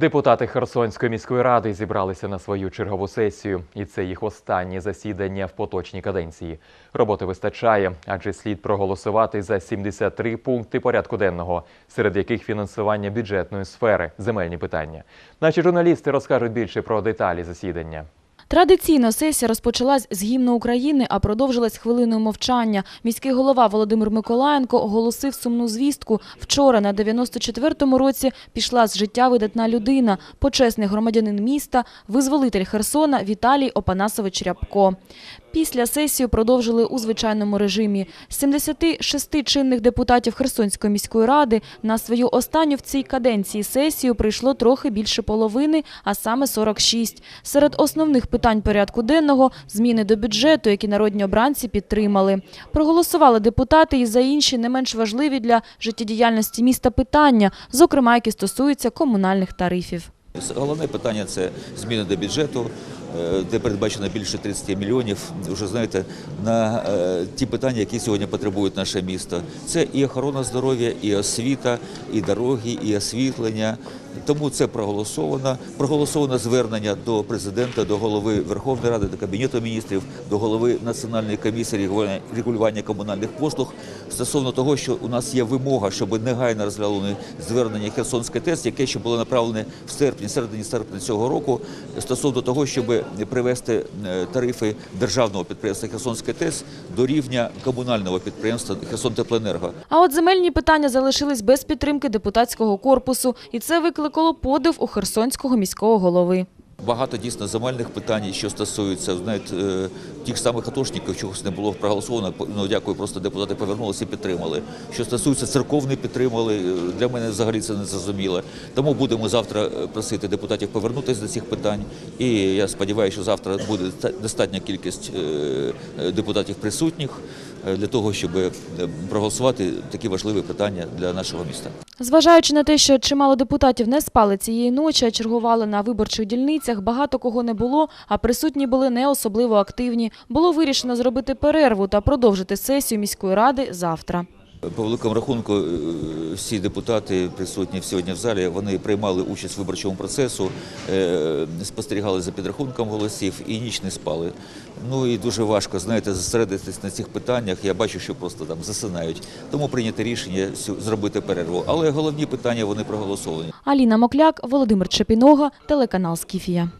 Депутати Херсонської міської ради зібралися на свою чергову сесію, і це їх останнє засідання в поточній каденції. Роботи вистачає, адже слід проголосувати за 73 пункти порядку денного, серед яких фінансування бюджетної сфери, земельні питання. Наші журналісти розкажуть більше про деталі засідання. Традиційно сесія розпочалась з гімну України, а продовжилась хвилиною мовчання. Міський голова Володимир Миколаєнко оголосив сумну звістку. Вчора на 94-му році пішла з життя видатна людина, почесний громадянин міста, визволитель Херсона Віталій Опанасович Рябко. Після сесію продовжили у звичайному режимі. З 76 чинних депутатів Херсонської міської ради на свою останню в цій каденції сесію прийшло трохи більше половини, а саме 46. Серед основних питань порядку денного – зміни до бюджету, які народні обранці підтримали. Проголосували депутати і за інші не менш важливі для життєдіяльності міста питання, зокрема, які стосуються комунальних тарифів. Головне питання це зміни до бюджету, де передбачено більше 30 мільйонів. Вже знаєте, на е, ті питання, які сьогодні потребують наше місто. Це і охорона здоров'я, і освіта, і дороги, і освітлення. Тому це проголосовано. Проголосовано звернення до президента, до голови Верховної Ради, до Кабінету міністрів, до голови Національної комісії регулювання комунальних послуг стосовно того, що у нас є вимога, щоб негайно розглянули звернення Херсонської ТЕС, яке ще було направлене в серпні, середині серпня цього року, стосовно того, щоб привести е, тарифи державного підприємства Херсонське ТЕС до рівня комунального підприємства Херсонтеплоенерго. А от земельні питання залишились без підтримки депутатського корпусу, і це викликало подив у Херсонського міського голови. Багато дійсно земельних питань, що стосуються знаєте, е, тих самих атошників, чогось не було проголосовано. Ну дякую, просто депутати повернулися і підтримали. Що стосується церковних, підтримали. е, Для мене взагалі це не зрозуміло. Тому будемо завтра е, просити депутатів повернутися до цих питань. І я сподіваюся, що завтра буде доста- достатня кількість депутатів присутніх для того, щоб е, проголосувати такі важливі питання для нашого міста. Зважаючи на те, що чимало депутатів не спали цієї ночі, чергували на виборчих дільницях, багато кого не було, а присутні були не особливо активні. Було вирішено зробити перерву та продовжити сесію міської ради завтра. По великому рахунку, е, всі депутати присутні сьогодні в залі, вони приймали участь в виборчому процесу, е, спостерігали за підрахунком голосів і ніч не спали. Ну і дуже важко, знаєте, зосередитись на цих питаннях. Я бачу, що просто там засинають. Тому прийнято рішення зробити перерву. Але головні питання вони проголосовані. Аліна Мокляк, Володимир Чепінога, телеканал Скіфія.